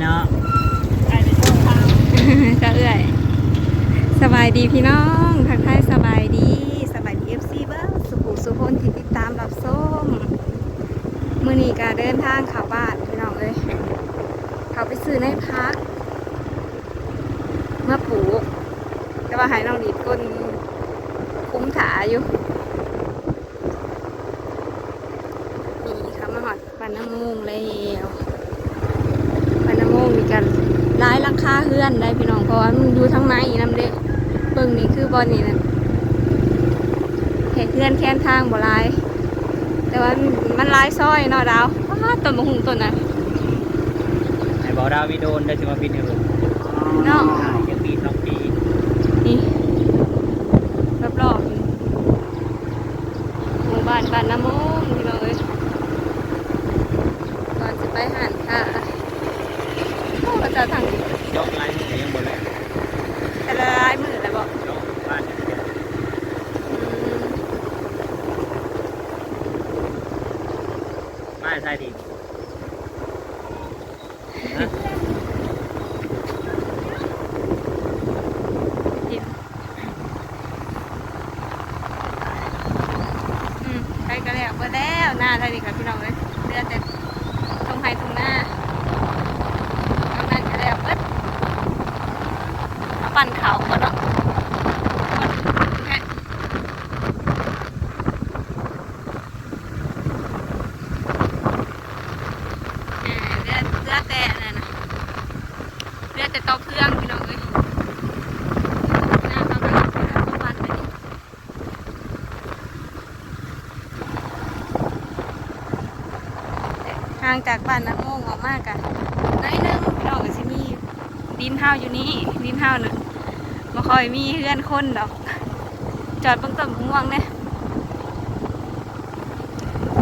เนาะไปในช่วงทางก็เอื่อย สบายดีพี่น้องทักทายสบายดีสบายดีเอฟซีเบิ้งสุขุสุพนที่ติดตามรับส้มมือนี้ก็เดินทางเขาบ้านพี่น้องเลยเขาไปซื้อในพักเมื่อปลูกแต่ว่าหายน้องดีดก้นคุ้มถาอยู่นี่ค่ะมาหอดปันน้ำมูงแล้วปันน้ำมูงมีกันร้ายราคาเฮือ นได้พี่น้องเพราะว่ามันอยู่ทั้งในนำเด้เบิ่งนี่คือบอลนี่นะเห็ดเฮือนแค้นทางบ่ลาย แต่ว่ามันลายซอยเนาะดาวต้นมะฮุงต้นน่ะไอ้บอกดาววิโดนได้จะมาบินให้ผมเนาะ ยังปีสองปี นี่รอบๆนี่หมู่บ้านบ้านน้ำมงพี่น้องเอ้ยก่อนจะไปหันค่ะโอ้ก็จะทาง ยกลายมือยังหมดเลย แต่ละลายมือแล้วบอก ยกบ้านอย่างเดียว มาใช่ดินะ อืมไปกันแล้วเปิดแล้วหน้าได้ดีครับพี่น้องเลยเดือดแต่ตรงไฮตรงหน้าเอานั่นก็แล้วเปิดเอาปั่นเข่าก่อนเนาะก่อนแฮะอ่าเลือดเลือดแต่นั่นนะเลือดแต่เตาเครื่องพี่น้องเอ้ยหน้าเขาก็เอาเข้าปั่นไปดิ ห่างจากบ้านน้ำโมงออกมากอะน้อยนึงพี่น้อก็สิมีดินเฮาอยู่นี่ดินเฮาน่ะบ่ค่อยมีเพื่อนคนดอก จอดเบิ่งต้นม่วงเนี่ย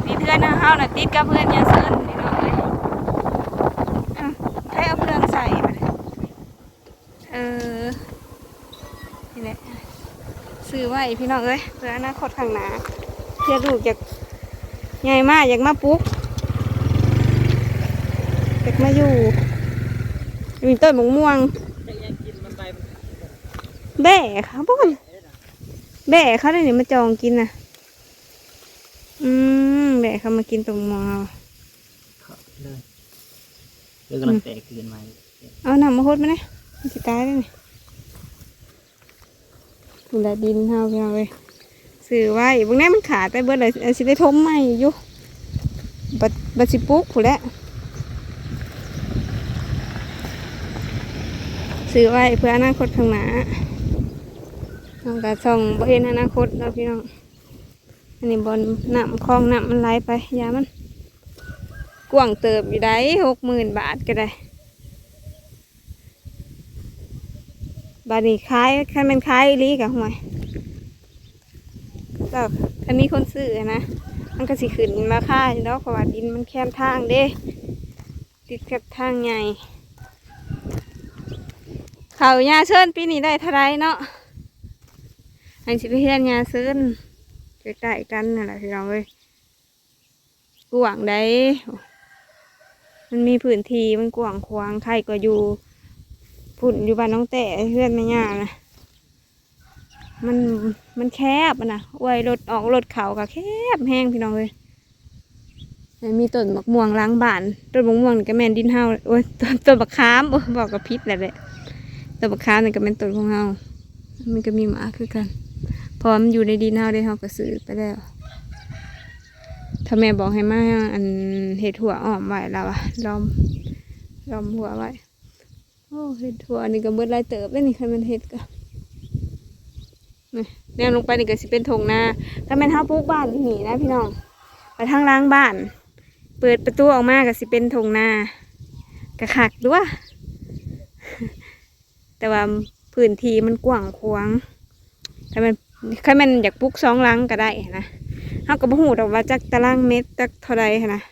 ดินเพื่อนเฮาน่ะติดกับเพื่อนยาเซินพี่น้องเลยอะให้เอาเพื่อนใส่ไปเลยเออนี่แหละซื้อไว้พี่น้องเอ้ยเพื่ออนาคตข้างหน้าเพื่อลูกอยากใหญ่มากอยากมาปุ๊ก ด็กมาอยู่มีต้นมะม่วงจะยังกินมันไปมันแบ่เขาบ่นแบ่เขาได้เนี่ยมาจองกินน่ะ อืมแบ่เขามากินตรงมอเข้าเลยเรื่องกำลังแตกคืนมาเอาหนำมาโคตรมาเนี่ยมันสิตายได้เนี่ยคุณได้ดินเฮาพี่น้องเลยสื่อไว้บางแน่มันขาดไปเบิดเลยเอาสิได้ทมใหม่อยู่บัดบัดสิปลุกผู้นแหล้ว ซื้อไว้เพื่ออนาคตข้างหน้าน้องกะส่องบ่เห็นอนาคตแล้วพี่น้องอันนี้บอลน้ำคลองน้ำมันไหลไปยามันกว้างเติบอยู่ได้หกหมื่นบาทก็ได้บาดนี้ขายคันเป็นขายอีหลีกับห่วยก็คันมีคนซื้อนะ มันก็สิขึ้นราคาอยู่แล้วเพราะว่าดินมันแคบทางเด้ ติดกับทางใหญ่ เขายาเชิญปีนี้ได้เท่าไรเนาะอันสิไปเฮียนยาเชิญใกล้ๆกันนั่นแหละพี่น้องเอ้ยกว้างได้มันมีพื้นที่มันกว้างขวางใครก็อยู่พุ่นอยู่บ้านน้องแต่เพื่อนไม่ย่านะมันมันแคบนะไว้รถออกรถเขาก็แคบแห้งพี่น้องเลยมีต้นมะม่วงล้างบ้านต้นมะม่วงก็แมนดินเฮาโอ้ยต้นต้นบักขามโอ้บอกกับพิษแหละแหละ ต้นบักขานี่ก็เป็นต้นของเฮามันก็มีหมาคือกันเพอมันอยู่ในดินเฮาได้เฮาก็ซื้อไปแล้วถ้าแม่บอกให้มาอันเห็ดหัวอ้อมไว้แล้วอะล้อมล้อมหัวไว้โอ้เห็ดหัวนี่ก็เบิดลายเติบเลยนี่คันมันเห็ดก็นี่แนวลงไปนี่ก็สิเป็นทงนาถ้าแม่นเฮาปลูกบ้านที่นี่นะพี่น้องไปทางล้างบ้าน เปิดประตูออกมาก็สิเป็นทงนา กระขักด้วย แต่ว่าพื้นที่มันกว้างขวางถ้ามันถ้ามันอยากปลูกสองลังก็ได้นะเฮาก็บ่ฮู้ดอกว่าจักตารางเมตรจักเท่าใดหั้นะ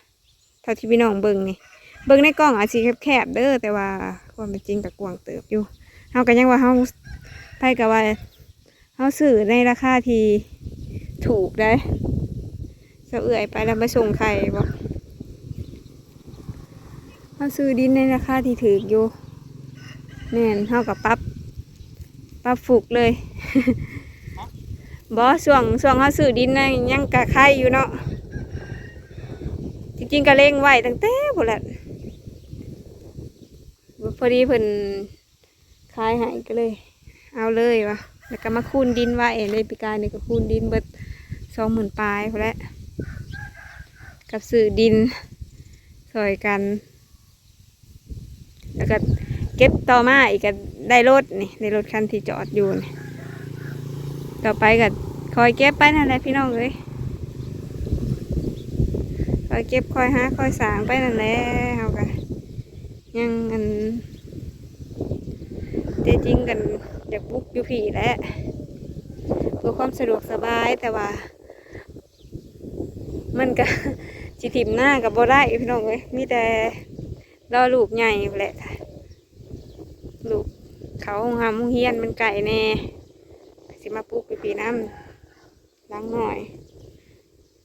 เท่าที่พี่น้องเบิ่งนี่เบิ่งในกล้องอาจสิแคบๆเด้อแต่ว่าความเป็นจริงก็กว้างเติบอยู่เฮาก็ยังว่าเฮาไปก็ว่าเฮาซื้อในราคาที่ถูกได้เสเอื่อยไปแล้วมาส่งไข่บ่เขาซื้อดินในราคาที่ถืออยู่ แม่นเท่ากับปับปรับฝูกเลยบอส่วงส่วงเขาซื้อดินนะยังกะไข่อยู่เนาะจริงๆก็เล่งไว้ตั้งแต่พอแหละพอดีเพิ่นขายให้ก็เลย เอาเลยวะแล้วก็มาคูนดินไว้เลยปีกายนี่ก็คูนดินเบิดสองหมื่นปลายพอแล้วกับซื้อดินซอยกัน แล้วก็ เก็บต่อมาอีกก็ได้รถนี่ได้รถคันที่จอดอยู่นี่ต่อไปก็คอยเก็บไปนั่นแหละพี่น้องเอ้ยคอยเก็บคอยหาคอยสางไปนั่นแหละเฮาก็ยังอันแต่จริงกันอยากบุกอยู่ผีแล้วเพื่อความสะดวกสบายแต่ว่า มันก็จิถิมหน้ากับบ่ได้พี่น้องเอ้ยมีแต่รอลูกใหญ่แหละ เขาหงหำหงเฮียนมันไก่แน่สิมาปลูกปีปีน้ำล้างหน่อย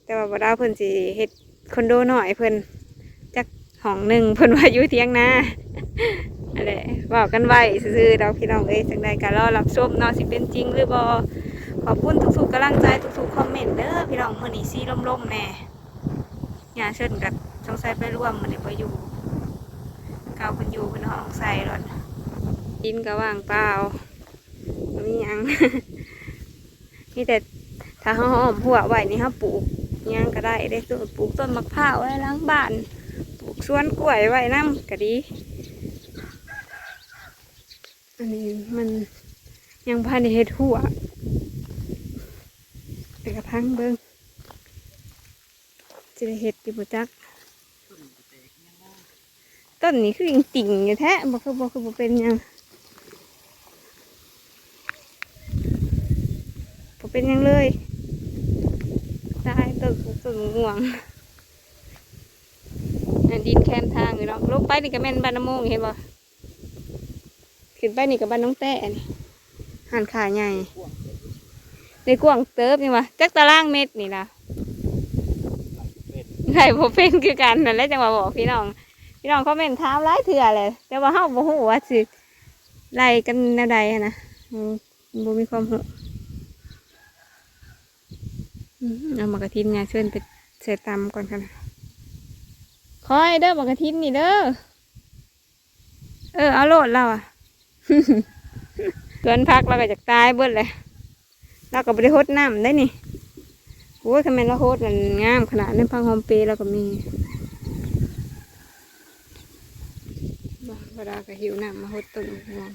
แต่ว่าบ่ได้เพิ่นสิเฮ็ดคอนโดหน่อยเพิ่นจักห้องหนึ่งเพิ่นว่าอยู่เทียงนาอะไรบอกกันไว้ซื่อๆเราพี่น้องเอ้ยจังใดก็รอรับชมเนาะสิเป็นจริงหรือบ่ขอบคุณทุกๆกำลังใจทุกๆคอมเมนต์เด้อพี่น้องมื้อนี้ซีล่มๆแน่ยาเชิญกับสงสัยไปร่วมมื้อนี้บ่อยู่เก่าคนอยู่เป็นห้องใส่รถ ดินก็ว่างเปล่ามียังมีแต่ถ้าเขาหอมหัวไหวนี่เขาปลูกยังก็ได้ได้ต้นปลูกต้นมะพร้าวไว้ล้างบ้าน ปลูกสวนกล้วยไว้น้ำก็ดี อันนี้มันยังพันในเฮ็ดหัวไปกระพังเบิ้งจะได้เฮ็ดอยู่บ่จัก ต้นนี้คือยังติ่งอยู่แท้บ่คือบ่คือบ่เป็นยัง เป็นหยังเลยตายต้นต้นง่วงอันดินแคมทางอยู่เนาะลงไปนี่ก็แม่นบ้านน้ำโมงเห็นบ่ขึ้นไปนี่ก็บ้านน้องแต้นี่หันขาใหญ่ในกว้างเติบนี่วะจักตารางเมตรนี่นะไข่บ่เป็นคือกันนั่นแหละจังหวะบอกพี่น้องพี่น้องเขาเป็นถามหลายเถื่อเลยแต่ว่าเฮาบ่ฮู้ว่าสิไล่กันแนวใดหั้นนะอืมบ่มีความฮู้อืม เอามากระทินเนี่ยเชิญไปเสตำก่อนกันคอยเด้อมากระทินนี่เด้อ เออเอาโลดเราอะเกินพักเราก็จะตายเบิดเลยเราก็บ่ได้ฮดน้ำได้นี่โอ้ยคำแม่นเราฮดมันงามขนาดนั้นพังหอมเปรย์เราก็มีบ่เวลาก็หิวน้ำมาหดต้นมอง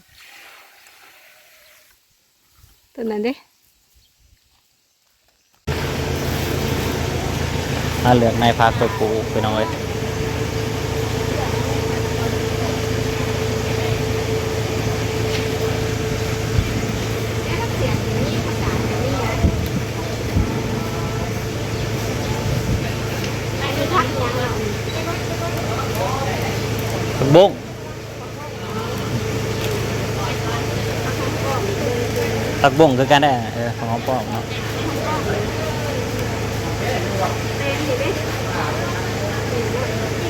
ต้นนั้นเด้ ถ้าเหลืองในพักไปปลูไปน้อยบุ้งผักบุ้งคือกันได้เออของป้อมเนาะ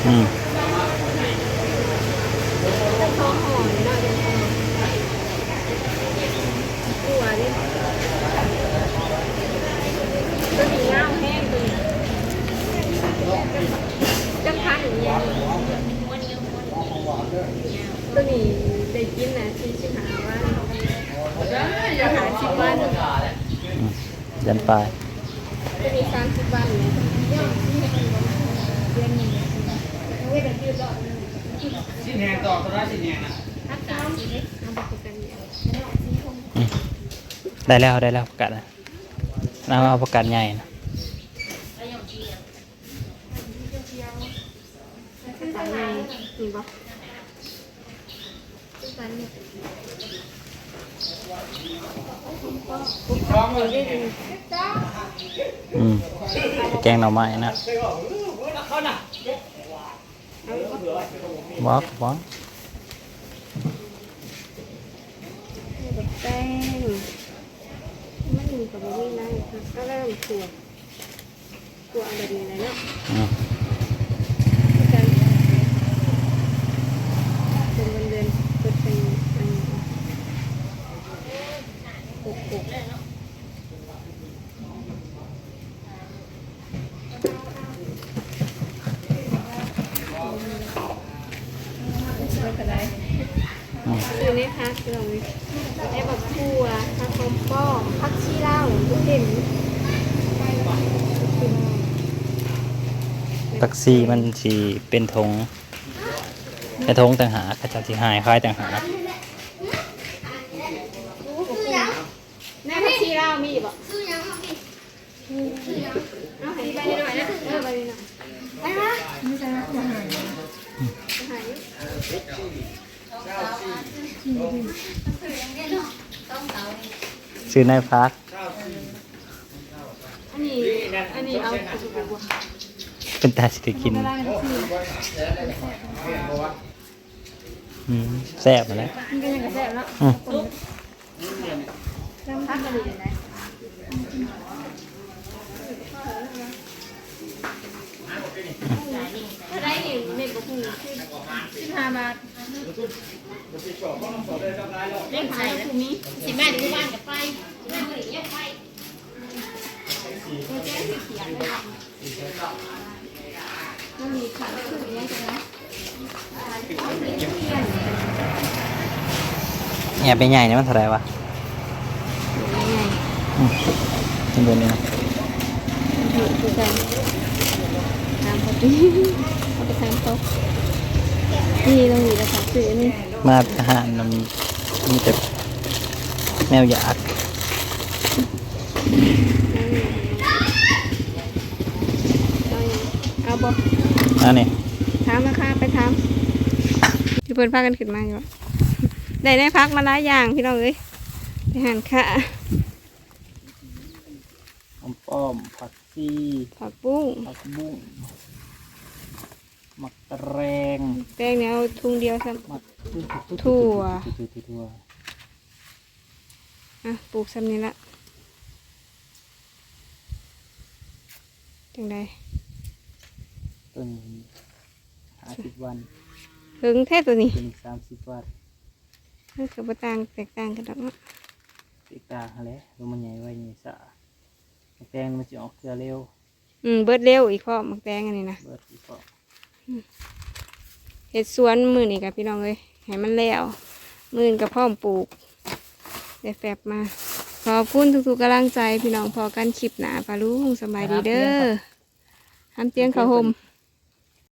อืมตัวนี่ตัวนี้งาแห้งตัวนี้จังพันอย่างเงี้ยตัวนี้ได้กินนะที่ชิหาวันอาหารสิบวันอืมยันปลาย ตัวนี้สามสิบวันเนี่ยเดือนหนึ่งเอาไว้แต่ยืดรอดหนึ่ง ชิ้นแหงต่อตัวละชิ้นแหงนะถ้าตามสิเนี่ยเอาไปกันเนี่ยอืมได้แล้วได้แล้วประกาศนะน้ำเอาประกาศใหญ่นะตามไงนี่บ่ตามนี่พร้อมเลยอืมไปแกงหน่อไม้นะบอก บักแป้งมันมีกับบ่มีนะก็เริ่มตัวตัวอะไรเนี่ยเนาะ อืม กัน อืม คือ นี่ค่ะคือเราได้แบบคั่วผักหอมป้อมผักชีลาวลูกเด่นตักซี่มันสีเป็นธงเป็นธงต่างหากกระจับสีหายคล้ายต่างหากแม่ผักชีลาวมีบ่เอาให้ไปหน่อยนะเออไปหน่อยไปนะหาย ซื้อนายพักอันนี้ อันนี้เอาไปดูบ่เป็นตาสิได้กินอืมแซ่บมาแล้วมันก็ยังกระแสบเนาะอืมพักกันดีนะ ถ้าได้นี่เม็ดบ่ฮู้คือ15บาทเล่นขายแล้วถูกนี้สิแม่ดูบ้านกับไปแม่บริเวณไปมันมีขายคือยังไงนะแอบไปใหญ่เนี่ยมันเท่าไรวะยังไงอืมเป็นแบบนี้นะอยู่คือกันตาม เขาปีเขาไปทางเขานี่เราอยู่ในสามสื่อนี่มาอาหารมันมีแต่แนวอยากเอาบ่อันนี้ถามราคาไปถามที่เพิ่นพากันขึ้นมาอยู่วะได้ได้พักมาหลายอย่างพี่น้องเอ้ยไปหันค่ะหอมป้อมผักซีผักบุ้ง ผักบุ้ง มักแตรงแป้งเนี่ยเอาทุงเดียวซ้มักถั่วถั่วถั่วำอะปลูกซ้ำนี้ละจังไดต้นห้าสิบวันถึงแท้ตัวนี้เป็นสามสิบวันมันก็บ่ต่างแตกต่างกันดอกเนาะติดตาอะไรลงมันใหญ่ไว้ใหญ่สะแตงมันจะออกเครือเร็วอืมเบิดเร็วอีกพร้อมมักแตงอันนี้นะเบิดอีกก็ เฮ็ดสวนมื้อนี้กับพี่น้องเอ้ยให้มันแล้วมื้อนี้ก็พร้อมปลูกได้แฟบมาขอบคุณทุกๆกำลังใจพี่น้องพอกันคลิปหนาปลาลุงสบายดีเด้อทำเตียงเขาวห่มเ